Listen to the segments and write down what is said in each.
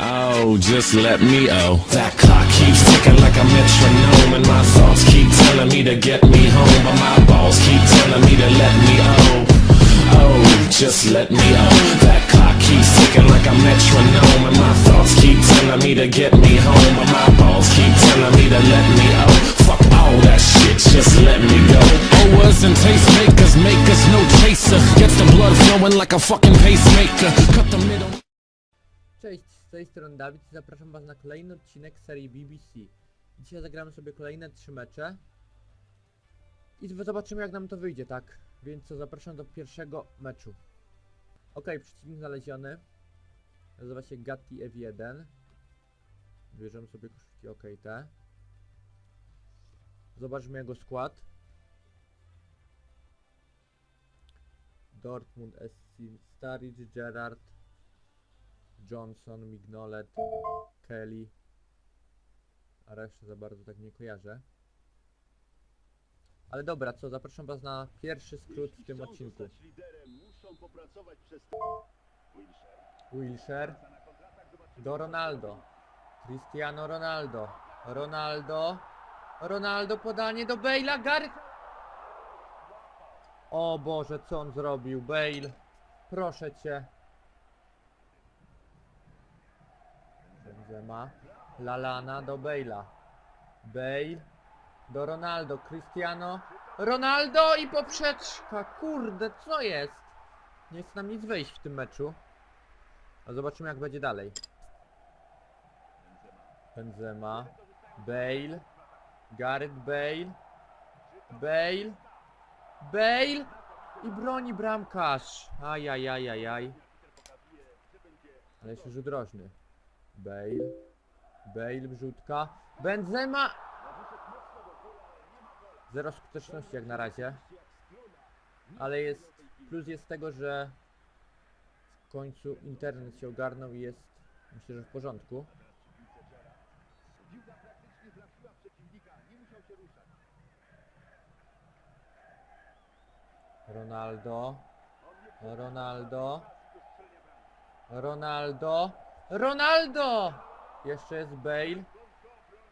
Oh, just let me oh. That clock keeps ticking like a metronome, and my thoughts keep telling me to get me home, but my balls keep telling me to let me oh. Oh, just let me oh. That clock keeps ticking like a metronome, and my thoughts keep telling me to get me home, but my balls keep telling me to let me oh. Fuck all that shit, just let me go. Oh, Owers and tastemakers make us no chaser. Gets the blood flowing like a fucking pacemaker. Cut the middle. Z tej strony Dawid i zapraszam was na kolejny odcinek serii BBC. Dzisiaj zagramy sobie kolejne trzy mecze. I zobaczymy jak nam to wyjdzie, tak? Więc co, zapraszam do pierwszego meczu. Ok, przeciwnik znaleziony. Nazywa się Gatti F1. Bierzemy sobie koszulki OK te. Zobaczmy jego skład. Dortmund, SC, Staric, Gerrard, Johnson, Mignolet, Kelly. A resztę za bardzo tak nie kojarzę. Ale dobra, co, zapraszam was na pierwszy skrót w tym odcinku. Wilshere do Ronaldo. Cristiano Ronaldo. Ronaldo. Ronaldo podanie do Bale'a. Gary. O Boże, co on zrobił? Bale. Proszę cię. Benzema. Lalana do Bale'a. Bale. Do Ronaldo. Cristiano. Ronaldo i poprzeczka. Kurde, co jest? Nie chce nam nic wejść w tym meczu. A zobaczymy jak będzie dalej. Benzema. Bale. Gareth Bale. Bale. Bale. I broni bramkarz. Ajajajajaj. Ale jeszcze rzut rożny. Bale. Bale wrzutka. Benzema. Zero skuteczności jak na razie. Ale jest plus jest tego, że w końcu internet się ogarnął i jest myślę, że w porządku. Ronaldo. Ronaldo. Ronaldo. Ronaldo! Jeszcze jest Bale.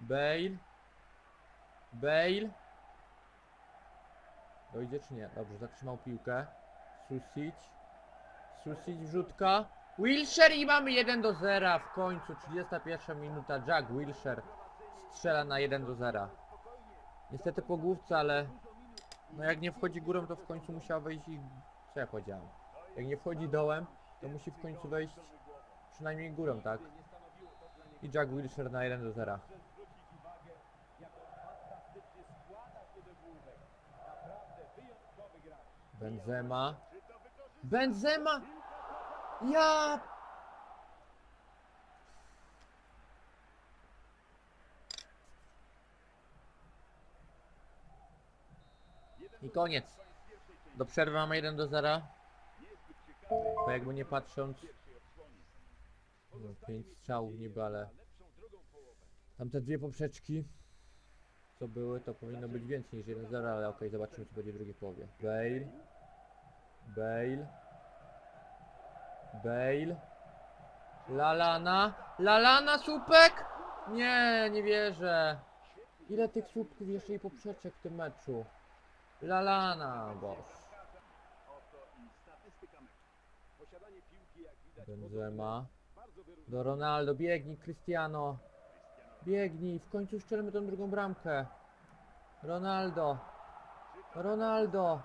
Bale. Bale. Dojdzie czy nie? Dobrze, zatrzymał piłkę. Susic. Susic wrzutka. Wilshere i mamy 1 do 0 w końcu. 31 minuta. Jack Wilshere strzela na 1 do 0. Niestety po główce, ale no jak nie wchodzi górą, to w końcu musiał wejść i... Co ja powiedziałem? Jak nie wchodzi dołem, to musi w końcu wejść przynajmniej górą, tak? I Jack Wilshere na 1 do 0. Benzema. Benzema! Ja! I koniec. Do przerwy mamy 1 do 0. Bo jakby nie patrząc... No, 5 strzałów niby, ale... Tamte dwie poprzeczki co były, to powinno być więcej niż 1-0, ale okej, zobaczymy co będzie w drugiej połowie. Bale. Bale. Bale. Lalana. Lalana, słupek! Nie, nie wierzę. Ile tych słupków jeszcze i poprzeczek w tym meczu? Lalana, boż. Benzema. Do Ronaldo, biegnij, Cristiano. Biegnij, w końcu strzelmy tą drugą bramkę. Ronaldo. Ronaldo.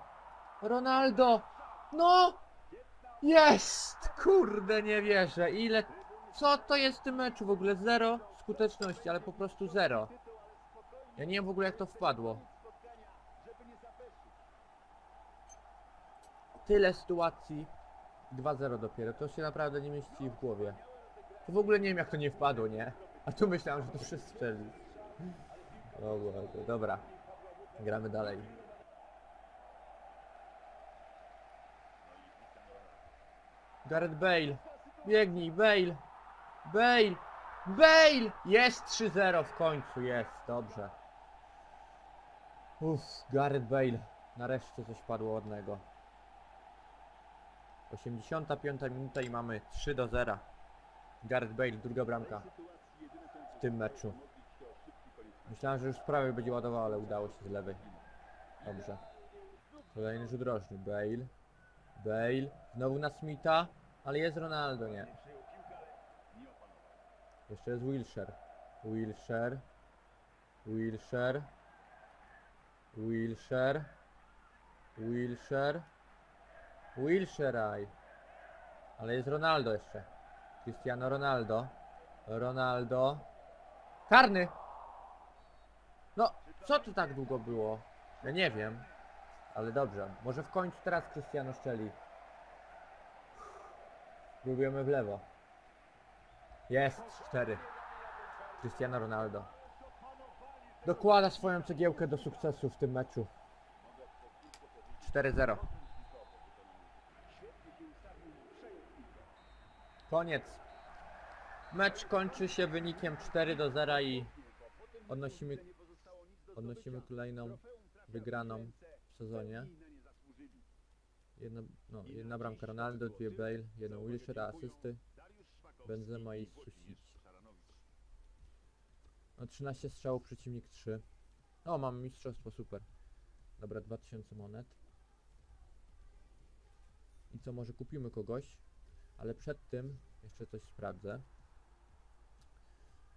Ronaldo. No! Jest! Kurde, nie wierzę. Ile... Co to jest w tym meczu w ogóle? Zero skuteczności, ale po prostu zero. Ja nie wiem w ogóle jak to wpadło. Tyle sytuacji. 2-0 dopiero. To się naprawdę nie mieści w głowie. To w ogóle nie wiem jak to nie wpadło, nie? A tu myślałem, że to wszyscy strzeli. Dobra, dobra. Gramy dalej. Gareth Bale. Biegnij, Bale. Bale. Bale! Jest 3-0 w końcu, jest, dobrze. Uff, Gareth Bale. Nareszcie coś padło ładnego. 85 minuta i mamy 3 do 0. Gareth Bale, druga bramka w tym meczu. Myślałem, że już z prawej będzie ładował, ale udało się z lewej. Dobrze. Kolejny rzut rożny. Bale. Bale. Znowu na Smitha, ale jest Ronaldo, nie. Jeszcze jest. Wilshire. Wilshire. Wilshire. Wilshire. Wilshire. aj. Ale jest Ronaldo jeszcze. Cristiano Ronaldo. Ronaldo. Karny! No, co tu tak długo było? Ja nie wiem. Ale dobrze. Może w końcu teraz Cristiano szczeli. Próbujemy w lewo. Jest! Cztery. Cristiano Ronaldo. Dokłada swoją cegiełkę do sukcesu w tym meczu. 4-0. Koniec. Mecz kończy się wynikiem 4 do 0 i odnosimy, odnosimy kolejną wygraną w sezonie. Jedna, no, jedna bramka Ronaldo, dwie Bale, jeden Wilshere, asysty, Benzema i Susic. No 13 strzałów, przeciwnik 3. O, mam mistrzostwo, super. Dobra, 2000 monet. I co, może kupimy kogoś? Ale przed tym jeszcze coś sprawdzę.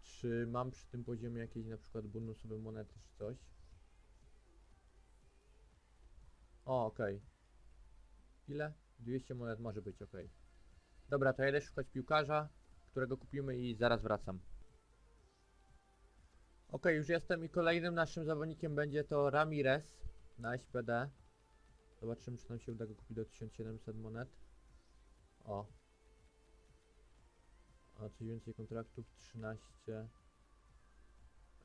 Czy mam przy tym poziomie jakieś na przykład bonusowe monety czy coś? O, okej. Ile? 200 monet może być, okej. Dobra, to ja idę szukać piłkarza, którego kupimy i zaraz wracam. Okej, już jestem i kolejnym naszym zawodnikiem będzie to Ramirez na SPD. Zobaczymy, czy nam się uda go kupić do 1700 monet. O. A coś więcej kontraktów, 13.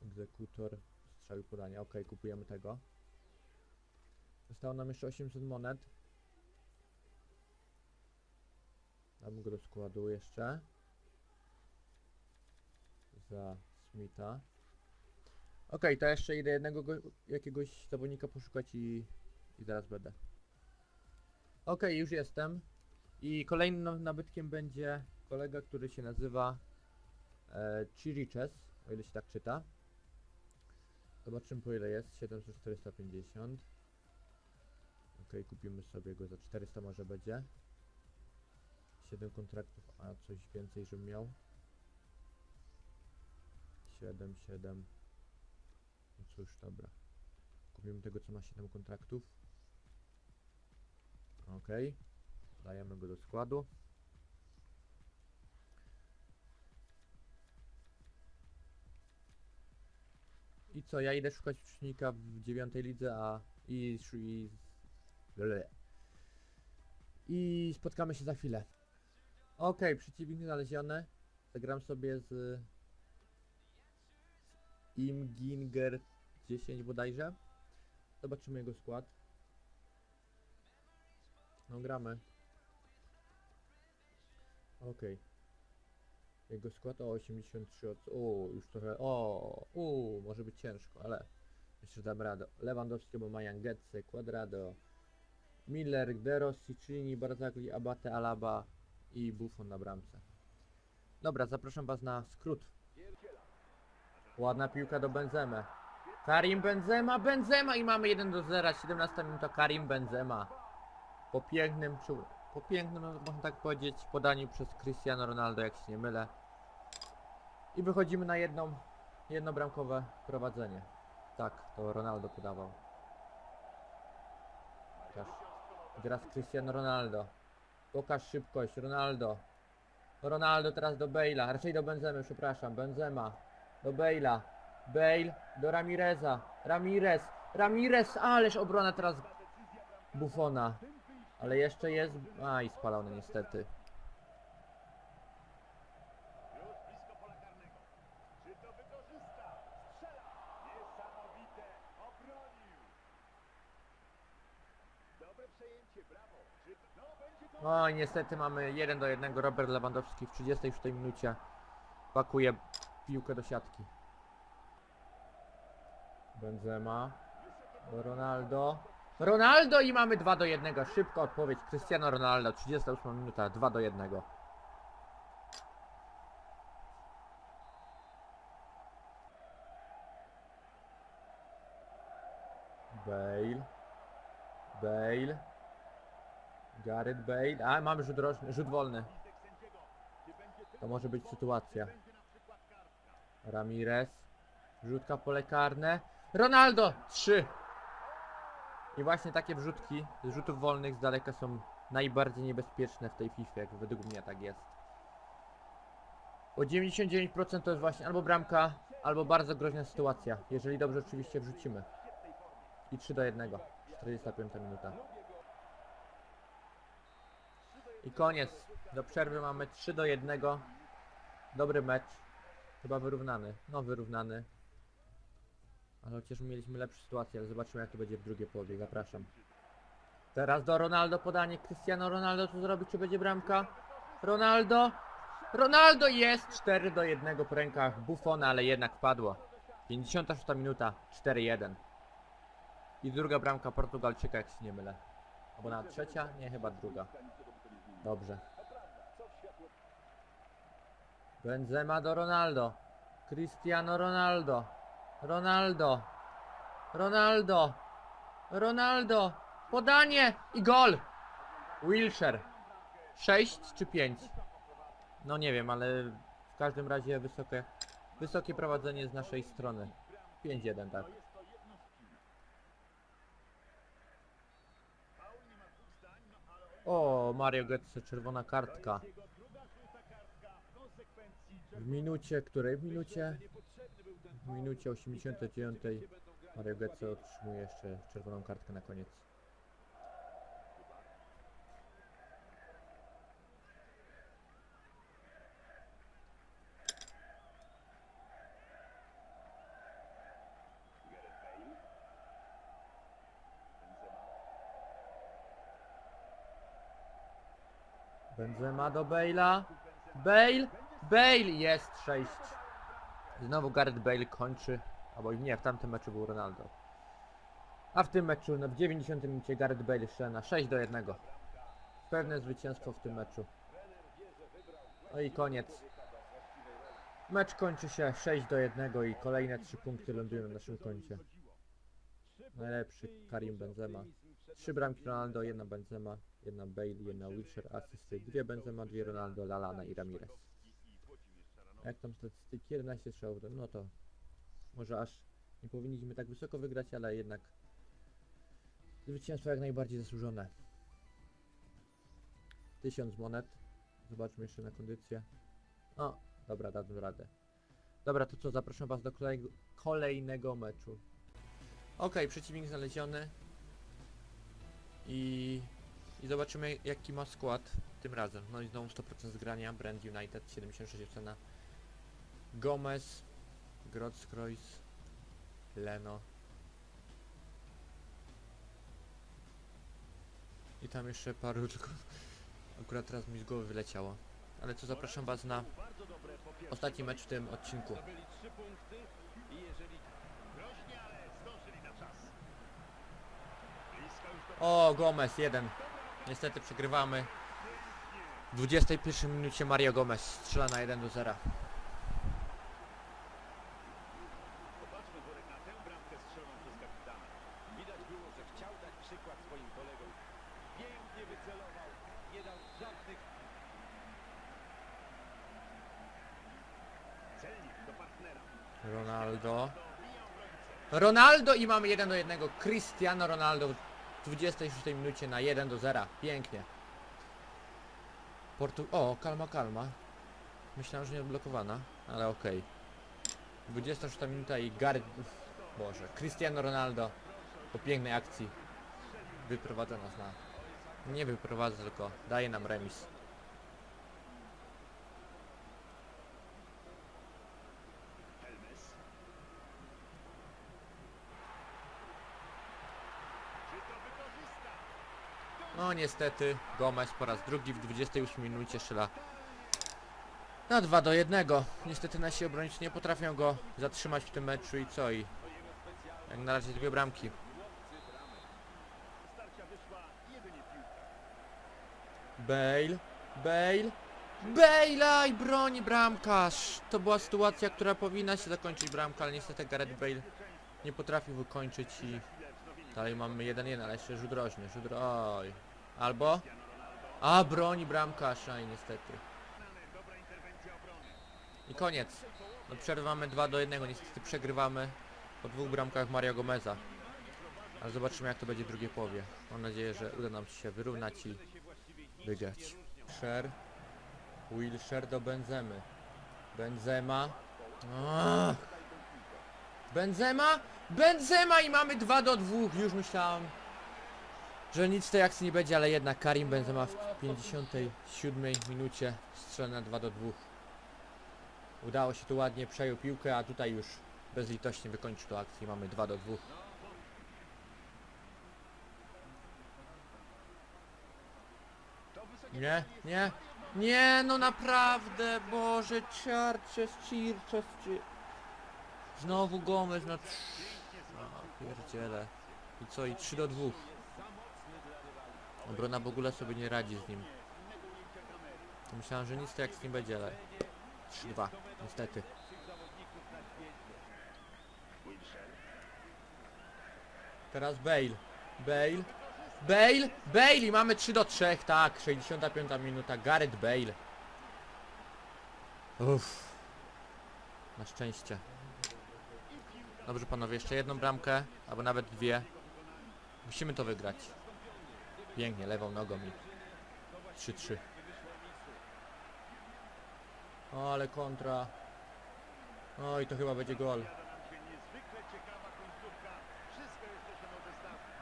Egzekutor, strzał podania. Ok, kupujemy tego. Zostało nam jeszcze 800 monet. Dam go do składu jeszcze. Za Smitha. Ok, to jeszcze idę jednego go, jakiegoś zawodnika poszukać i, i zaraz będę. Ok, już jestem. I kolejnym nabytkiem będzie kolega, który się nazywa e, Chiriches, o ile się tak czyta. Zobaczymy po ile jest, 700, 450. Ok, kupimy sobie go za 400 może będzie. 7 kontraktów, a coś więcej, żebym miał. 7, 7. No cóż, dobra. Kupimy tego, co ma 7 kontraktów. Ok. Dajemy go do składu. I co, ja idę szukać przeciwnika w dziewiątej lidze, a i, i, i spotkamy się za chwilę. Okej, przeciwnik znaleziony. Zagram sobie z, Imginger 10 bodajże. Zobaczymy jego skład. No gramy. Okej. Jego skład o 83 od... O, już trochę... O, u, może być ciężko, ale jeszcze dam radę. Lewandowski, bo Majan Getze, Quadrado, Miller, De Rossi, Barzagli, Abate, Alaba i Buffon na bramce. Dobra, zapraszam was na skrót. Ładna piłka do Benzemy. Karim Benzema, Benzema i mamy 1 do 0, 17 minuta Karim Benzema. Po pięknym, przy- po pięknym, no, można tak powiedzieć, podaniu przez Cristiano Ronaldo, jak się nie mylę. I wychodzimy na jedną, jednobramkowe prowadzenie. Tak, to Ronaldo podawał. Pokaż. Teraz Cristiano Ronaldo. Pokaż szybkość, Ronaldo. Ronaldo teraz do Bale'a, raczej do Benzemy, przepraszam, Benzema. Do Bale'a. Bale do Ramireza. Ramirez. Ramirez, ależ obrona teraz Buffona. Ale jeszcze jest... Aj, spalony niestety. No, niestety mamy 1 do 1. Robert Lewandowski w 36 minucie pakuje piłkę do siatki. Benzema. Ronaldo. Ronaldo i mamy 2 do 1. Szybka odpowiedź. Cristiano Ronaldo, 38 minuta, 2 do 1. Bale. Bale. Gareth Bale. A, mamy rzut, roczny, rzut wolny. To może być sytuacja. Ramirez. Rzutka pole karne. Ronaldo! 3. I właśnie takie wrzutki z rzutów wolnych z daleka są najbardziej niebezpieczne w tej FIFA, jak według mnie tak jest. Bo 99% to jest właśnie albo bramka, albo bardzo groźna sytuacja, jeżeli dobrze oczywiście wrzucimy. I 3 do 1. 45 minuta. I koniec. Do przerwy mamy 3 do 1. Dobry mecz. Chyba wyrównany. No wyrównany. Ale chociaż mieliśmy lepsze sytuacje, ale zobaczymy jak to będzie w drugiej połowie. Zapraszam. Teraz do Ronaldo podanie. Cristiano Ronaldo co zrobi? Czy będzie bramka? Ronaldo! Ronaldo jest! 4 do 1 po rękach Buffona, ale jednak wpadło. 56 minuta, 4-1. I druga bramka Portugalczyka, jak się nie mylę. Albo na trzecia? Nie, chyba druga. Dobrze. Benzema do Ronaldo. Cristiano Ronaldo. Ronaldo. Ronaldo. Ronaldo. Podanie i gol. Wilshire. 6 czy 5? No nie wiem, ale w każdym razie wysokie, wysokie prowadzenie z naszej strony. 5-1, tak. O, Mario Götze, czerwona kartka. W minucie, której? W minucie? W minucie 89 Mario Götze otrzymuje jeszcze czerwoną kartkę na koniec. Benzema do Bale'a. Bale! Bale! Jest 6. Znowu Gareth Bale kończy. Albo nie, w tamtym meczu był Ronaldo. A w tym meczu, no w 90 minucie Gareth Bale strzela na 6 do 1. Pewne zwycięstwo w tym meczu. No i koniec. Mecz kończy się 6 do 1 i kolejne 3 punkty lądują na naszym koncie. Najlepszy Karim Benzema. Trzy bramki Ronaldo, jedna Benzema, jedna Bale, jedna Wilshere, asysty, dwie Benzema, dwie Ronaldo, Lalana i Ramirez. Jak tam statystyki? 11 strzałów, no to może aż nie powinniśmy tak wysoko wygrać, ale jednak zwycięstwo jak najbardziej zasłużone. 1000 monet. Zobaczmy jeszcze na kondycję. O, dobra, dadzą radę. Dobra, to co, zapraszam was do kolej kolejnego meczu. Okej, przeciwnik znaleziony. I, I zobaczymy jaki ma skład tym razem. No i znowu 100% zgrania. Brand United 76 cena. Gomez, Grotskreuz, Leno. I tam jeszcze paru tylko akurat teraz mi z głowy wyleciało. Ale co zapraszam was na ostatni mecz w tym odcinku. Do O, Gomez, jeden. Niestety przegrywamy. W 21 minucie Mario Gomez strzela na 1 do 0. Popatrzmy Worek na tę bramkę strzeloną przez kapitana. Widać było, że chciał dać przykład swoim kolegom. Pięknie wycelował, nie dał żadnych... Celnik do partnera. Ronaldo. Ronaldo i mamy 1 do 1. Cristiano Ronaldo w 26 minucie na 1 do 0. Pięknie. Portu... O, kalma, kalma. Myślałem, że nie odblokowana, ale okej. 26 minuta i Gareth... Boże, Cristiano Ronaldo po pięknej akcji wyprowadza nas na... Nie wyprowadza, tylko daje nam remis. No niestety Gomez po raz drugi w 28 minucie strzela na 2 do 1. Niestety nasi obrońcy nie potrafią go zatrzymać w tym meczu i co i jak na razie dwie bramki. Bale, Bale, Bale i broni bramkarz. To była sytuacja, która powinna się zakończyć bramką, ale niestety Gareth Bale nie potrafił wykończyć i Dalej mamy 1-1, ale jeszcze rzut rożny, rzut. Oj. Albo... A, broni bramkarza i niestety. I koniec. No przerwę mamy 2 do 1, niestety przegrywamy po dwóch bramkach Mario Gomeza. Ale zobaczymy jak to będzie w drugiej połowie. Mam nadzieję, że uda nam się wyrównać i wygrać. Sher. Wilshere do Benzemy. Benzema. Benzema? Benzema i mamy 2 do 2. Już myślałem, że nic z tej akcji nie będzie, ale jednak Karim Benzema w 57 minucie strzela na 2 do 2. Udało się tu ładnie, przejął piłkę, a tutaj już bezlitośnie wykończył tę akcję. Mamy 2 do 2. Nie, nie, nie, no naprawdę, Boże, Czarczes, Circzes, czy... Znowu Gomez, no... A, pierdziele. I co, i 3 do 2. Obrona w ogóle sobie nie radzi z nim. Myślałem, że nic to jak z nim będzie, ale... 3-2, niestety. Teraz Bale. Bale. Bale. Bale i mamy 3 do 3, tak. 65 minuta. Gareth Bale. Uff. Na szczęście. Dobrze panowie, jeszcze jedną bramkę, albo nawet dwie. Musimy to wygrać. Pięknie, lewą nogą i 3-3. O, ale kontra. Oj, to chyba będzie gol.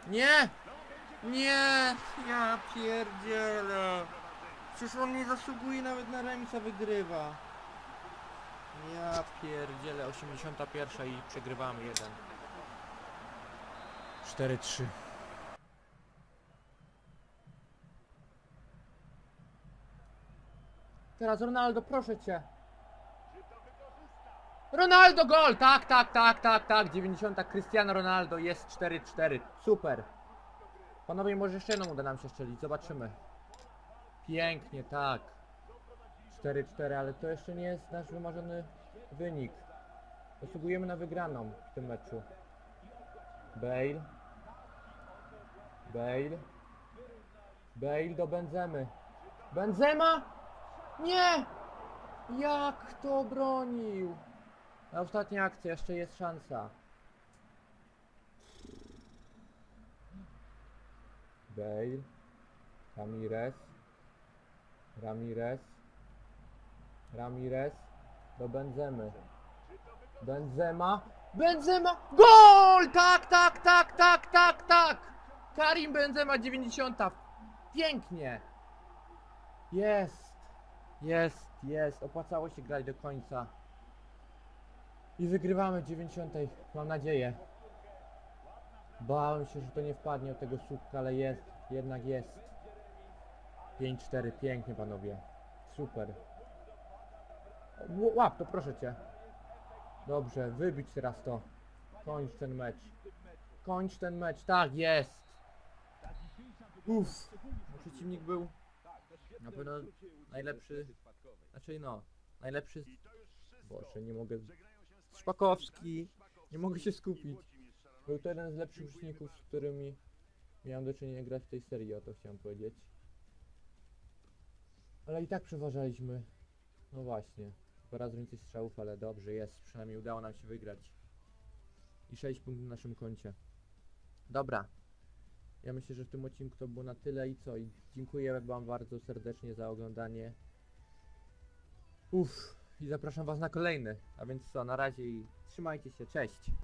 Nie! Nie! Ja pierdzielę! Przecież on nie zasługuje nawet na remisa wygrywa. Ja pierdzielę, 81 i przegrywamy jeden. 4-3. Teraz Ronaldo, proszę cię. Ronaldo gol! Tak, tak, tak, tak, tak. 90. Cristiano Ronaldo jest 4-4. Super. Panowie, może jeszcze jedną uda nam się strzelić. Zobaczymy. Pięknie, tak. 4-4, ale to jeszcze nie jest nasz wymarzony wynik. Zasługujemy na wygraną w tym meczu. Bale. Bale. Bale do Benzemy. Benzema! Nie! Jak to bronił? Na ostatnia akcja, jeszcze jest szansa. Bale. Ramirez. Ramirez. Ramirez. Do Benzemy. Benzema. Benzema! GOL! Tak, tak, tak, tak, tak, tak! Karim Benzema 90. Pięknie! Jest! Jest, jest. Opłacało się grać do końca. I wygrywamy 90. Mam nadzieję. Bałem się, że to nie wpadnie od tego słupka, ale jest. Jednak jest. 5-4. Pięknie panowie. Super. Łap to proszę cię. Dobrze, wybić teraz to. Kończ ten mecz. Kończ ten mecz. Tak, jest. Uff. Przeciwnik był na pewno najlepszy. Znaczy no, najlepszy. Boże, nie mogę. Szpakowski. Nie mogę się skupić. Był to jeden z lepszych przeciwników, z którymi miałem do czynienia grać w tej serii, o to chciałem powiedzieć. Ale i tak przeważaliśmy. No właśnie. Coraz więcej strzałów, ale dobrze jest. Przynajmniej udało nam się wygrać. I 6 punktów na naszym koncie. Dobra. Ja myślę, że w tym odcinku to było na tyle i co? I dziękuję wam bardzo serdecznie za oglądanie. Uff. I zapraszam was na kolejny. A więc co, na razie i trzymajcie się. Cześć.